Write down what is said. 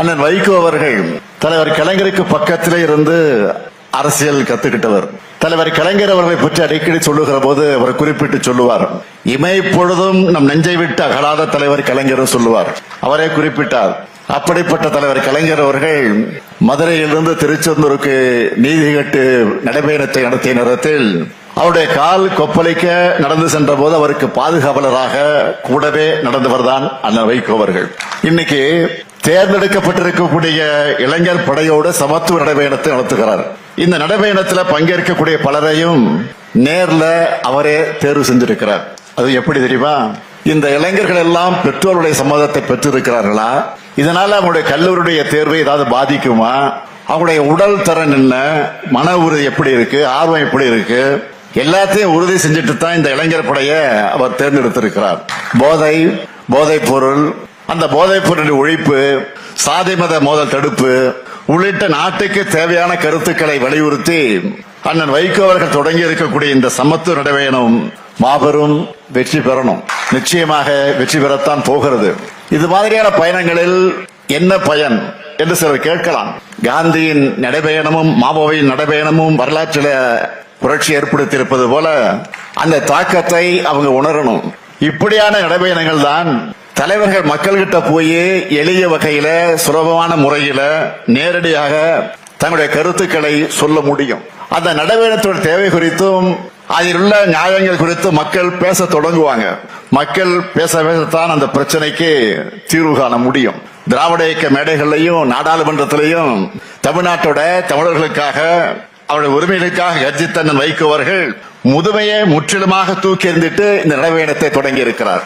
அண்ணன் வைகோ அவர்கள் தலைவர் கலைஞருக்கு பக்கத்திலே இருந்து அரசியல் கத்துக்கிட்டவர். தலைவர் கலைஞர் அவர்களை பற்றி அடிக்கடி சொல்லுகிற போது அவர் குறிப்பிட்டு சொல்லுவார். இமை பொழுதும் நம் நெஞ்சை விட்டு அகலாத தலைவர் கலைஞர் சொல்லுவார். அவரே குறிப்பிட்டார். அப்படிப்பட்ட தலைவர் கலைஞர் அவர்கள் மதுரையிலிருந்து திருச்செந்தூருக்கு நீதி கட்டு நடைபயணத்தை நடத்திய நேரத்தில் அவருடைய கால் கொப்பளிக்க நடந்து சென்ற போது அவருக்கு பாதுகாவலராக கூடவே நடந்தவர் தான் அண்ணன் வைகோ அவர்கள். இன்னைக்கு தேர்ந்தெடுக்கப்பட்டிருக்கக்கூடிய இளைஞர் படையோடு சமத்துவ நடைபயணத்தை நடத்துகிறார். இந்த நடைபயணத்தில் பங்கேற்கக்கூடிய பலரையும் நேர்ல அவரே தேர்வு செஞ்சிருக்கிறார். அது எப்படி தெரியுமா? இந்த இளைஞர்கள் எல்லாம் பெற்றோருடைய சம்மதத்தை பெற்றிருக்கிறார்களா? இதனால அவங்களுடைய கல்லூரியுடைய தேர்வை ஏதாவது பாதிக்குமா? அவங்களுடைய உடல் தரன் என்ன? மன உறுதி எப்படி இருக்கு? ஆர்வம் எப்படி இருக்கு? எல்லாத்தையும் உறுதி செஞ்சுட்டு தான் இந்த இளைஞர் படைய அவர் தேர்ந்தெடுத்திருக்கிறார். போதை போதைப் பொருள் அந்த போதைப் பொருள் ஒழிப்பு சாதி மத மோதல் தடுப்பு உள்ளிட்ட நாட்டுக்கு தேவையான கருத்துக்களை வலியுறுத்தி அண்ணன் வைகோ அவர்கள் தொடங்கி இருக்கக்கூடிய இந்த சமத்துவ நடைபயணம் மாபெரும் வெற்றி பெறணும். நிச்சயமாக வெற்றி பெறத்தான் போகிறது. இது மாதிரியான பயணங்களில் என்ன பயன் என்று சிலர் கேட்கலாம். காந்தியின் நடைபயணமும் மாபோவின் நடைபயணமும் வரலாற்றில புரட்சி ஏற்படுத்தியிருப்பது போல அந்த தாக்கத்தை அவங்க உணரணும். இப்படியான நடைபயணங்கள் தான் தலைவர்கள் மக்கள்கிட்ட போய் எளிய வகையில சுலபமான முறையில நேரடியாக தங்களுடைய கருத்துக்களை சொல்ல முடியும். அந்த நடைபயணத்தோட தேவை குறித்தும் அதில் உள்ள நியாயங்கள் குறித்து மக்கள் பேச தொடங்குவாங்க. மக்கள் பேச பேசத்தான் அந்த பிரச்சனைக்கு தீர்வு காண முடியும். திராவிட இயக்க மேடைகள்லையும் நாடாளுமன்றத்திலையும் தமிழ்நாட்டோட தமிழர்களுக்காக அவருடைய உரிமைகளுக்காக கர்ஜித்தண்ணன் வைக்கோவர்கள் முதுமையை முற்றிலுமாக தூக்கி எறிந்துட்டு இந்த நடைபயணத்தை தொடங்கி இருக்கிறார்